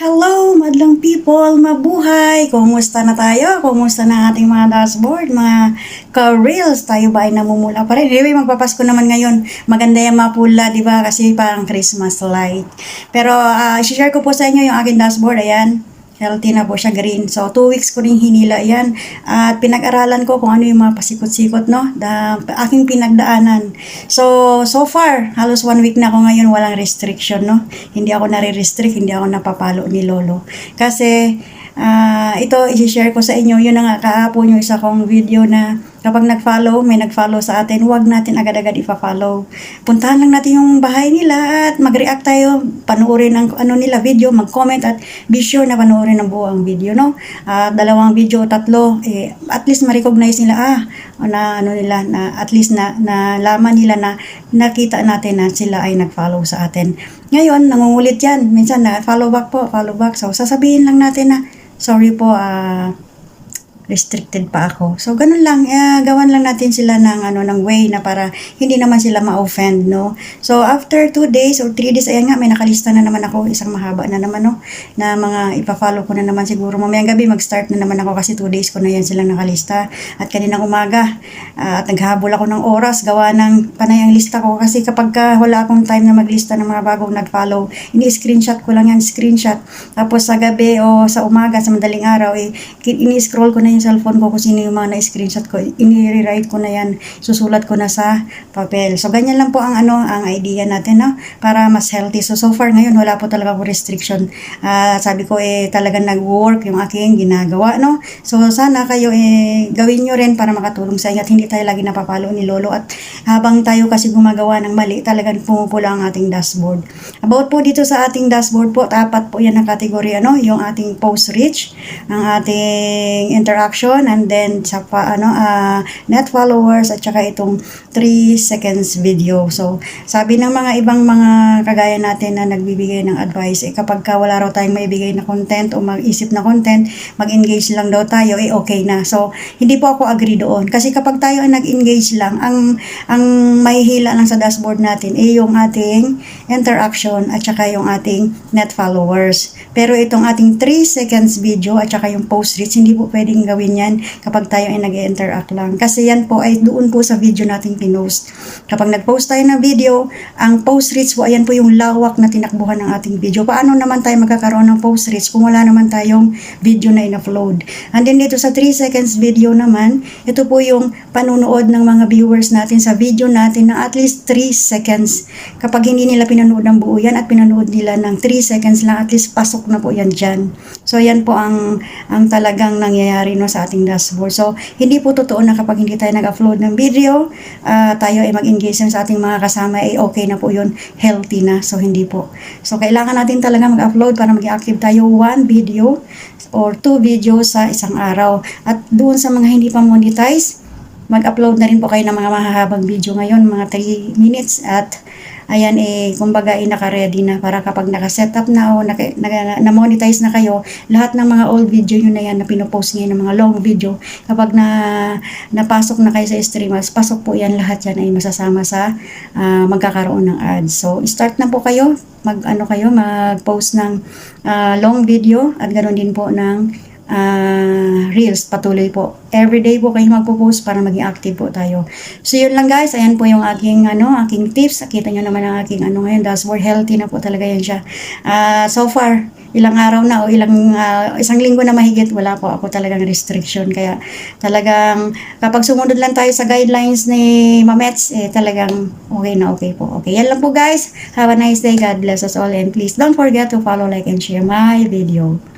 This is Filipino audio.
Hello, madlang people, mabuhay! Kumusta na tayo? Kumusta na ating mga dashboard, mga ka-reels? Tayo ba ay namumula pa rin? Anyway, magpapasko naman ngayon. Maganda yung mapula, di ba? Kasi parang Christmas light. Pero, uh, share ko po sa inyo yung aking dashboard. Ayan, healthy na po siya, green. So, two weeks ko rin hinila yan. At pinag-aralan ko kung ano yung mga pasikot-sikot, no? Da, aking pinagdaanan. So, so far, halos one week na ako ngayon, walang restriction, no? Hindi ako nare-restrict, hindi ako napapalo ni Lolo. Kasi, ah ito, i-share ko sa inyo. Yun na nga, kahapon yung isa kong video na kapag nag-follow, may nag-follow sa atin, huwag natin agad-agad ipa-follow. Puntahan lang natin yung bahay nila at mag-react tayo, panoorin ang ano nila video, mag-comment at be sure na panoorin ang buong video, no? At dalawang video, tatlo, eh, at least ma-recognize nila, ah, na ano nila, na at least na, na laman nila na nakita natin na sila ay nag-follow sa atin. Ngayon, nangungulit yan. Minsan na follow back po, follow back. So, sasabihin lang natin na, sorry po, ah, restricted pa ako. So, ganun lang. Eh, gawan lang natin sila ng, ano, ng way na para hindi naman sila ma-offend, no? So, after 2 days or 3 days, ayan nga, may nakalista na naman ako. Isang mahaba na naman, no? Na mga ipa-follow ko na naman siguro. Mamayang gabi, mag-start na naman ako kasi 2 days ko na yan silang nakalista. At kaninang umaga, ah, at naghabol ako ng oras, gawa ng panay ang lista ko. Kasi kapag ka wala akong time na maglista ng mga bagong nag-follow, ini-screenshot ko lang yan, screenshot. Tapos sa gabi o sa umaga, sa madaling araw, eh, ini-scroll ko na yung cellphone ko kung sino yung mga na-screenshot ko. Ini-rewrite ko na yan, susulat ko na sa papel. So, ganyan lang po ang ano, ang idea natin, no? Para mas healthy. So, so far ngayon, wala po talaga akong restriction. Ah, sabi ko, eh, talagang nag-work yung aking ginagawa, no? So, sana kayo, eh, gawin nyo rin para makatulong sa inyo at hindi tayo lagi napapalo ni Lolo. At habang tayo kasi gumagawa ng mali, talagang pumupula ang ating dashboard. About po dito sa ating dashboard po, tapat po yan ang kategory, ano, yung ating post reach, ang ating interaction, and then sa ano, ah, net followers, at saka itong 3 seconds video. So, sabi ng mga ibang mga kagaya natin na nagbibigay ng advice, eh, kapag ka wala raw tayong maibigay na content o mag-isip na content, mag-engage lang daw tayo, eh okay na. So, hindi po ako agree doon. Kasi kapag tayo ay nag-engage lang, ang, ang mahihila lang sa dashboard natin, eh yung ating interaction at saka yung ating net followers. Pero itong ating 3 seconds video at saka yung post reach, hindi po pwedeng gawin yan kapag tayo ay nag-interact lang. Kasi yan po ay doon po sa video nating pinost. Kapag nag-post tayo ng video, ang post reach po, ayan po yung lawak na tinakbuhan ng ating video. Paano naman tayo magkakaroon ng post reach kung wala naman tayong video na in-upload? And then dito sa 3 seconds video naman, ito po yung panunood ng mga viewers natin sa video natin na at least 3 seconds. Kapag hindi nila pinanood ng buo yan at pinanood nila ng 3 seconds lang, at least pasok na po yan dyan. So yan po ang, ang talagang nangyayari no, sa ating dashboard. So hindi po totoo na kapag hindi tayo nag-upload ng video, ah, tayo ay mag-engage sa ating mga kasama, ay okay na po yun, healthy na. So hindi po. So kailangan natin talaga mag-upload para maging active tayo one video or two videos sa isang araw. At doon sa mga hindi pa monetize, mag-upload na rin po kayo ng mga mahahabang video ngayon, mga 3 minutes at ayan eh, kumbaga eh, naka-ready na para kapag naka-setup na o naka, naka, na-monetize na kayo, lahat ng mga old video nyo na yan na pinopost ngayon ng mga long video, kapag na napasok na kayo sa streamers, pasok po yan lahat yan ay masasama sa ah, magkakaroon ng ads. So, start na po kayo, mag ano kayo, mag-post ng ah, long video at ganoon din po ng ah, reels patuloy po. Everyday po kayo magpo-post para maging active po tayo. So yun lang guys, ayan po yung aking ano, aking tips. Kita nyo naman ang aking ano ngayon, dashboard. Healthy na po talaga yan siya. Ah, so far, ilang araw na o ilang ah, isang linggo na mahigit wala po. Ako talagang restriction. Kaya talagang kapag sumunod lang tayo sa guidelines ni Mamets eh talagang okay na okay po. Okay yan lang po guys. Have a nice day. God bless us all. And please don't forget to follow like and share my video